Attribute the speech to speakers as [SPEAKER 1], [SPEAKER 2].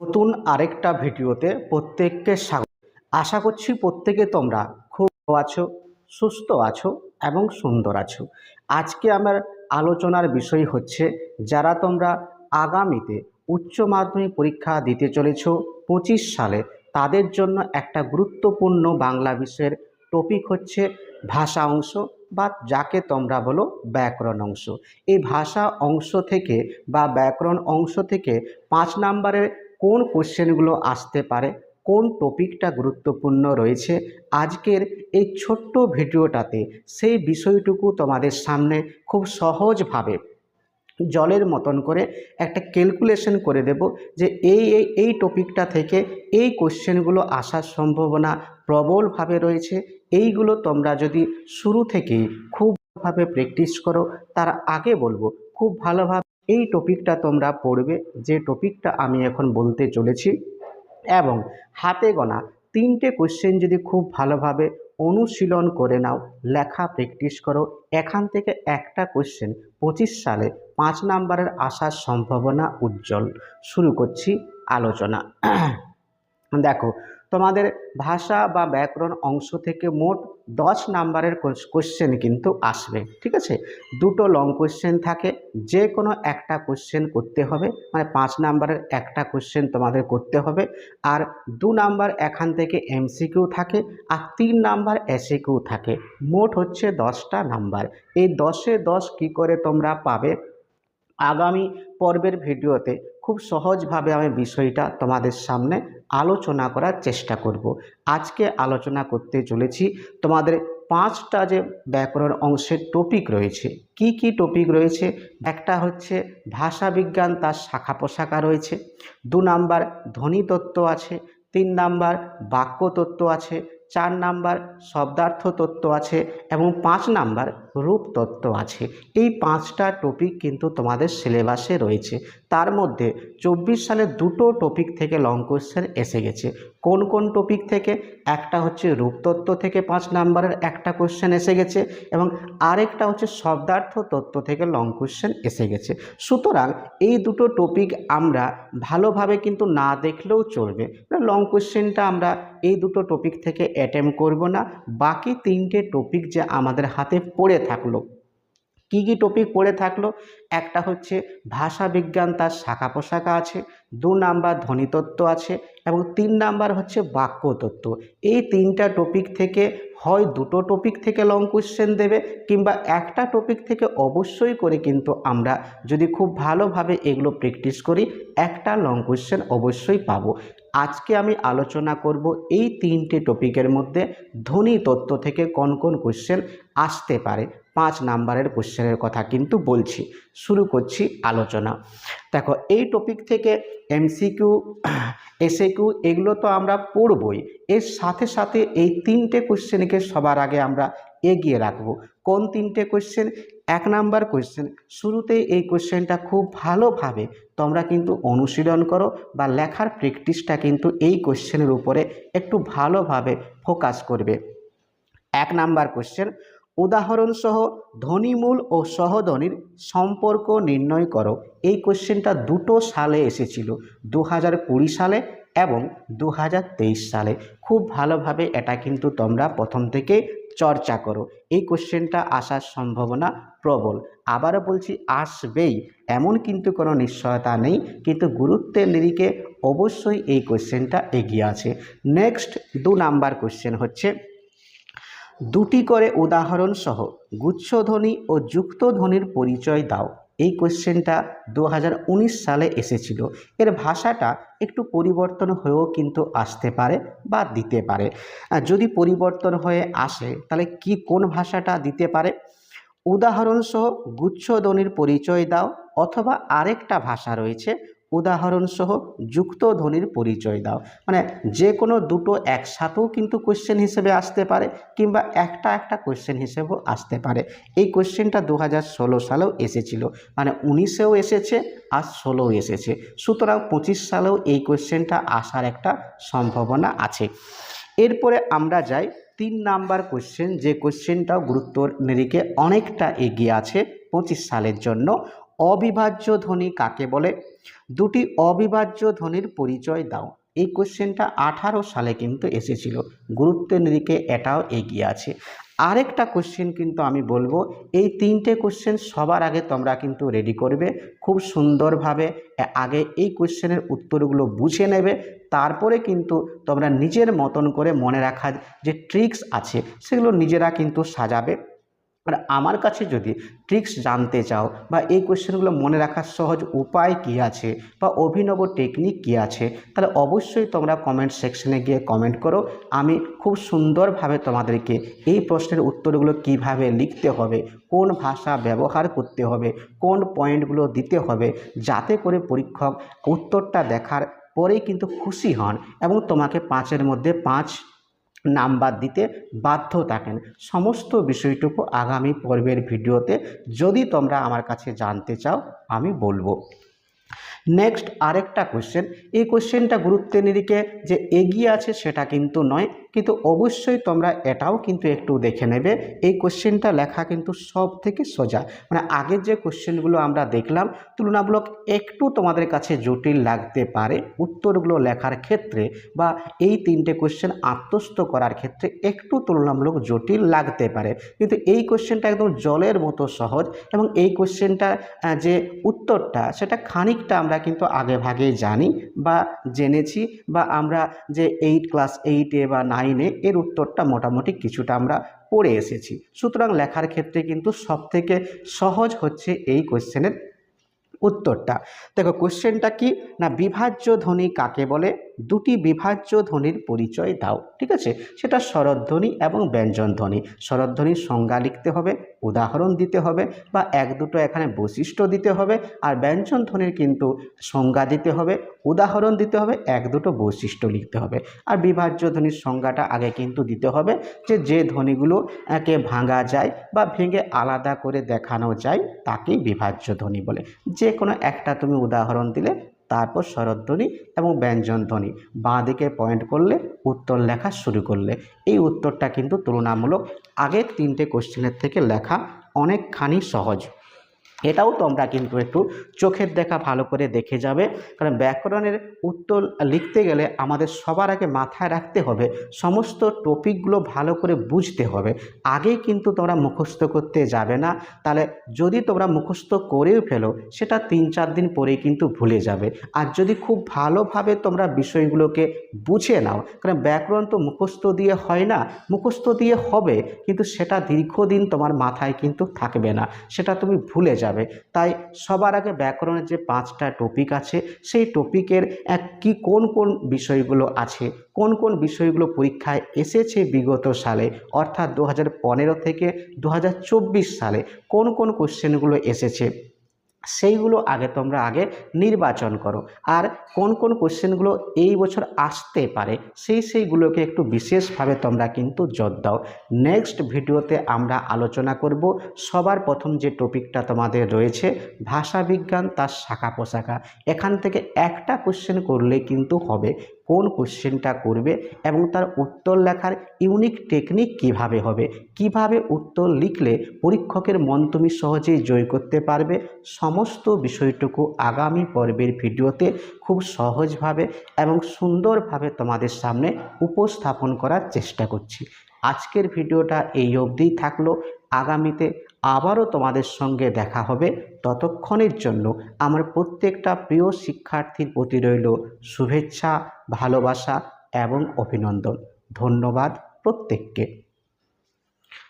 [SPEAKER 1] নতুন আরেকটা ভিডিওতে প্রত্যেককে স্বাগত। আশা করছি প্রত্যেকে তোমরা খুব আছো, সুস্থ আছো এবং সুন্দর আছো। আজকে আমার আলোচনার বিষয় হচ্ছে, যারা তোমরা আগামীতে উচ্চ মাধ্যমিক পরীক্ষা দিতে চলেছ পঁচিশ সালে, তাদের জন্য একটা গুরুত্বপূর্ণ বাংলা বিষয়ের টপিক হচ্ছে ভাষা অংশ বা যাকে তোমরা বলো ব্যাকরণ অংশ। এই ভাষা অংশ থেকে বা ব্যাকরণ অংশ থেকে পাঁচ নাম্বারের কোন কোশ্চেনগুলো আসতে পারে, কোন টপিকটা গুরুত্বপূর্ণ রয়েছে, আজকের এই ছোট্ট ভিডিওটাতে সেই বিষয়টুকু তোমাদের সামনে খুব সহজভাবে জলের মতন করে একটা ক্যালকুলেশন করে দেব যে এই এই এই টপিকটা থেকে এই কোশ্চেনগুলো আসার সম্ভাবনা প্রবলভাবে রয়েছে। এইগুলো তোমরা যদি শুরু থেকেই খুব ভাবে প্র্যাকটিস করো, তার আগে বলব, খুব ভালোভাবে এই টপিকটা তোমরা পড়বে, যে টপিকটা আমি এখন বলতে চলেছি। এবং হাতে গোনা তিনটে কোশ্চেন যদি খুব ভালোভাবে অনুশীলন করে নাও, লেখা প্র্যাকটিস করো, এখান থেকে একটা কোশ্চেন পঁচিশ সালে পাঁচ নাম্বারের আসার সম্ভাবনা উজ্জ্বল। শুরু করছি আলোচনা। দেখো তোমাদের ভাষা বা ব্যাকরণ অংশ থেকে মোট দশ নাম্বারের কোশ্চেন কিন্তু আসবে, ঠিক আছে? দুটো লং কোশ্চেন থাকে যে কোনো একটা কোশ্চেন করতে হবে মানে পাঁচ নাম্বারের একটা কোশ্চেন তোমাদের করতে হবে, আর দু নাম্বার এখান থেকে এমসিকিউ থাকে, আর তিন নাম্বার এসিকিউ থাকে, মোট হচ্ছে দশটা নাম্বার। এই দশে দশ কি করে তোমরা পাবে? আগামী পর্বের ভিডিওতে খুব সহজভাবে আমি বিষয়টা তোমাদের সামনে আলোচনা করার চেষ্টা করব। আজকে আলোচনা করতে চলেছি তোমাদের পাঁচটা যে ব্যাকরণ অংশের টপিক রয়েছে। কি কি টপিক রয়েছে? একটা হচ্ছে ভাষা বিজ্ঞান, তার শাখা পোশাখা রয়েছে। দু নাম্বার ধ্বনিতত্ত্ব আছে। তিন নাম্বার বাক্যতত্ত্ব আছে। চার নাম্বার শব্দার্থ তত্ত্ব আছে। এবং পাঁচ নাম্বার রূপ তত্ত্ব আছে, এই পাঁচটা টপিক কিন্তু তোমাদের সিলেবাসে রয়েছে। তার মধ্যে চব্বিশ সালে দুটো টপিক থেকে লং কোশ্চেন এসে গেছে। কোন কোন টপিক থেকে? একটা হচ্ছে রূপতত্ত্ব থেকে পাঁচ নাম্বারের একটা কোশ্চেন এসে গেছে এবং আরেকটা হচ্ছে শব্দার্থ তত্ত্ব থেকে লং কোশ্চেন এসে গেছে। সুতরাং এই দুটো টপিক আমরা ভালোভাবে কিন্তু না দেখলেও চলবে। লং কোশ্চেনটা আমরা এই দুটো টপিক থেকে অ্যাটেম্প করব না। বাকি তিনটে টপিক যে আমাদের হাতে পড়ে থাকল। কী কী টপিক পড়ে থাকল? একটা হচ্ছে ভাষা বিজ্ঞান তার শাখা পোশাখা আছে, দু নাম্বার ধ্বনিতত্ত্ব আছে এবং তিন নাম্বার হচ্ছে বাক্যতত্ত্ব এই তিনটা টপিক থেকে হয় দুটো টপিক থেকে লং কোশ্চেন দেবে কিংবা একটা টপিক থেকে অবশ্যই করে কিন্তু আমরা যদি খুব ভালোভাবে এগুলো প্র্যাকটিস করি, একটা লং কোশ্চেন অবশ্যই পাবো। আজকে আমি আলোচনা করব এই তিনটে টপিকের মধ্যে ধ্বনি তত্ত্ব থেকে কোন কোন কোশ্চেন আসতে পারে। পাঁচ নাম্বারের কোশ্চেনের কথা কিন্তু বলছি। শুরু করছি আলোচনা। দেখো, এই টপিক থেকে এমসিকিউ এসএকিউ এগুলো তো আমরা পড়বই। এর সাথে সাথে এই তিনটে কোশ্চেনকে সবার আগে আমরা এগিয়ে রাখব। কোন তিনটে কোশ্চেন এক নাম্বার কোশ্চেন শুরুতেই এই কোশ্চেনটা খুব ভালোভাবে তোমরা কিন্তু অনুশীলন করো বা লেখার প্র্যাকটিসটা কিন্তু এই কোশ্চেনের উপরে একটু ভালোভাবে ফোকাস করবে। এক নাম্বার কোশ্চেন উদাহরণসহ ধ্বনিমূল ও সহধ্বনির সম্পর্ক নির্ণয় করো। এই কোশ্চেনটা দুটো সালে এসেছিল দু হাজার কুড়ি সালে এবং দু হাজার তেইশ সালে। খুব ভালোভাবে এটা কিন্তু তোমরা প্রথম থেকে চর্চা করো। এই কোশ্চেনটা আসার সম্ভাবনা প্রবল। আবারও বলছি, আসবেই। এমন কিন্তু কোনো নিশ্চয়তা নেই, কিন্তু গুরুত্বের নিরিখে অবশ্যই এই কোশ্চেনটা এগিয়ে আছে। নেক্সট দু নাম্বার কোশ্চেন হচ্ছে, দুটি করে উদাহরণ সহ গুচ্ছধ্বনি ও যুক্তধ্বনির পরিচয় দাও। এই কোশ্চেনটা দু হাজার উনিশ সালে এসেছিল। এর ভাষাটা একটু পরিবর্তন হয়েও কিন্তু আসতে পারে বা দিতে পারে। যদি পরিবর্তন হয়ে আসে, তাহলে কি কোন ভাষাটা দিতে পারে? উদাহরণসহ গুচ্ছধ্বনির পরিচয় দাও অথবা আরেকটা ভাষা রয়েছে, উদাহরণসহ যুক্ত ধ্বনির পরিচয় দাও। মানে যে কোনো দুটো একসাথেও কিন্তু কোশ্চেন হিসেবে আসতে পারে কিংবা একটা একটা কোশ্চেন হিসেবেও আসতে পারে। এই কোশ্চেনটা দু হাজার ষোলো সালেও এসেছিল। মানে উনিশেও এসেছে আর ষোলোও এসেছে। সুতরাং পঁচিশ সালেও এই কোশ্চেনটা আসার একটা সম্ভাবনা আছে। এরপরে আমরা যাই তিন নাম্বার কোশ্চেন যে কোশ্চেনটাও গুরুত্বর নিরিখে অনেকটা এগিয়ে আছে পঁচিশ সালের জন্য। অবিভাজ্য ধ্বনি কাকে বলে? দুটি অবিভাজ্য ধ্বনির পরিচয় দাও। এই কোশ্চেনটা আঠারো সালে কিন্তু এসেছিল। গুরুত্বের নিরিখে এটাও এগিয়ে আছে। আরেকটা কোশ্চেন কিন্তু আমি বলব, এই তিনটে কোশ্চেন সবার আগে তোমরা কিন্তু রেডি করবে, খুব সুন্দরভাবে আগে এই কোশ্চেনের উত্তরগুলো বুঝে নেবে, তারপরে কিন্তু তোমরা নিজের মতন করে মনে রাখার যে ট্রিক্স আছে, সেগুলো নিজেরা কিন্তু সাজাবে। আর আমার কাছে যদি ট্রিক্স জানতে চাও বা এই কোশ্চেনগুলো মনে রাখার সহজ উপায় কী আছে বা অভিনব টেকনিক কী আছে, তাহলে অবশ্যই তোমরা কমেন্ট সেকশনে গিয়ে কমেন্ট করো। আমি খুব সুন্দরভাবে তোমাদেরকে এই প্রশ্নের উত্তরগুলো কীভাবে লিখতে হবে, কোন ভাষা ব্যবহার করতে হবে, কোন পয়েন্টগুলো দিতে হবে, যাতে করে পরীক্ষক উত্তরটা দেখার পরেই কিন্তু খুশি হন এবং তোমাকে পাঁচের মধ্যে পাঁচ নাম্বার দিতে বাধ্য থাকেন। সমস্ত বিষয়টুকু আগামী পর্বের ভিডিওতে যদি তোমরা আমার কাছে জানতে চাও, আমি বলব। নেক্সট আরেকটা কোয়েশ্চেন এই কোয়েশ্চেনটা গুরুত্বের নিরিখে যে এগিয়ে আছে সেটা কিন্তু নয় কিন্তু অবশ্যই তোমরা এটাও কিন্তু একটু দেখে নেবে। এই কোশ্চেনটা লেখা কিন্তু সব থেকে সোজা। মানে আগের যে কোশ্চেনগুলো আমরা দেখলাম, তুলনামূলক একটু তোমাদের কাছে জটিল লাগতে পারে। উত্তরগুলো লেখার ক্ষেত্রে বা এই তিনটে কোশ্চেন আত্মস্থ করার ক্ষেত্রে একটু তুলনামূলক জটিল লাগতে পারে। কিন্তু এই কোশ্চেনটা একদম জলের মতো সহজ এবং এই কোশ্চেনটা যে উত্তরটা, সেটা খানিকটা আমরা কিন্তু আগে ভাগেই জানি বা জেনেছি বা আমরা যে এইট ক্লাস এইটে বা এর উত্তরটা মোটামুটি কিছুটা আমরা পড়ে এসেছি। সুতরাং লেখার ক্ষেত্রে কিন্তু সবথেকে সহজ হচ্ছে এই কোশ্চেনের উত্তরটা। দেখো, কোশ্চেনটা কি? না, বিভাজ্য ধ্বনি কাকে বলে? দুটি বিভাজ্য ধ্বনির পরিচয় দাও, ঠিক আছে? সেটা স্বরধ্বনি এবং ব্যঞ্জন ধ্বনি। স্বরধ্বনির সংজ্ঞা লিখতে হবে। উদাহরণ দিতে হবে বা এক দুটো এখানে বৈশিষ্ট্য দিতে হবে আর ব্যঞ্জন ধ্বনির কিন্তু সংজ্ঞা দিতে হবে, উদাহরণ দিতে হবে, এক দুটো বৈশিষ্ট্য লিখতে হবে। আর বিভাজ্য ধ্বনির সংজ্ঞাটা আগে কিন্তু দিতে হবে যে যে ধ্বনিগুলো একে ভাঙা যায় বা ভেঙে আলাদা করে দেখানো যায় তাকেই বিভাজ্য ধ্বনি বলে। যে কোনো একটা তুমি উদাহরণ দিলে তারপর স্বরধ্বনি এবং ব্যঞ্জনধ্বনি বাঁ দিকে পয়েন্ট করলে উত্তর লেখা শুরু করলে। এই উত্তরটা কিন্তু তুলনামূলক আগের তিনটে কোশ্চেনের থেকে লেখা অনেকখানি সহজ। এটাও তোমরা কিন্তু একটু চোখের দেখা ভালো করে দেখে যাবে। কারণ ব্যাকরণের উত্তর লিখতে গেলে আমাদের সবার আগে মাথায় রাখতে হবে, সমস্ত টপিকগুলো ভালো করে বুঝতে হবে। আগেই কিন্তু তোমরা মুখস্থ করতে যাবে না। তাহলে যদি তোমরা মুখস্থ করেও ফেলো, সেটা তিন চার দিন পরেই কিন্তু ভুলে যাবে। আর যদি খুব ভালোভাবে তোমরা বিষয়গুলোকে বুঝে নাও, কারণ ব্যাকরণ তো মুখস্থ দিয়ে হয় না, মুখস্থ দিয়ে হবে, কিন্তু সেটা দীর্ঘদিন তোমার মাথায় কিন্তু থাকবে না, সেটা তুমি ভুলে যাবে। তাই সবার আগে ব্যাকরণের যে পাঁচটা টপিক আছে, সেই টপিকের এক কি কোন কোন বিষয়গুলো আছে, কোন কোন বিষয়গুলো পরীক্ষায় এসেছে বিগত সালে, অর্থাৎ দু হাজার পনেরো থেকে দু হাজার চব্বিশ সালে কোন কোন কোশ্চেনগুলো এসেছে সেইগুলো আগে তোমরা আগে নির্বাচন করো। আর কোন কোন কোশ্চেনগুলো এই বছর আসতে পারে, সেই সেইগুলোকে একটু বিশেষভাবে তোমরা কিন্তু জোর দাও। নেক্সট ভিডিওতে আমরা আলোচনা করব সবার প্রথম যে টপিকটা তোমাদের রয়েছে, ভাষা বিজ্ঞান তার শাখা পোশাখা। এখান থেকে একটা কোশ্চেন করলে কিন্তু হবে কোন কোশ্চেনটা করবে এবং তার উত্তর লেখার ইউনিক টেকনিক কীভাবে হবে? কীভাবে উত্তর লিখলে পরীক্ষকের মন তুমি সহজেই জয় করতে পারবে? সমস্ত বিষয়টুকু আগামী পর্বের ভিডিওতে খুব সহজভাবে এবং সুন্দরভাবে তোমাদের সামনে উপস্থাপন করার চেষ্টা করছি। আজকের ভিডিওটা এই অবধিই থাকল। আগামীতে আবারও তোমাদের সঙ্গে দেখা হবে। ততক্ষণের জন্য আমার প্রত্যেকটা প্রিয় শিক্ষার্থীর প্রতি রইল শুভেচ্ছা, ভালোবাসা এবং অভিনন্দন। ধন্যবাদ প্রত্যেককে।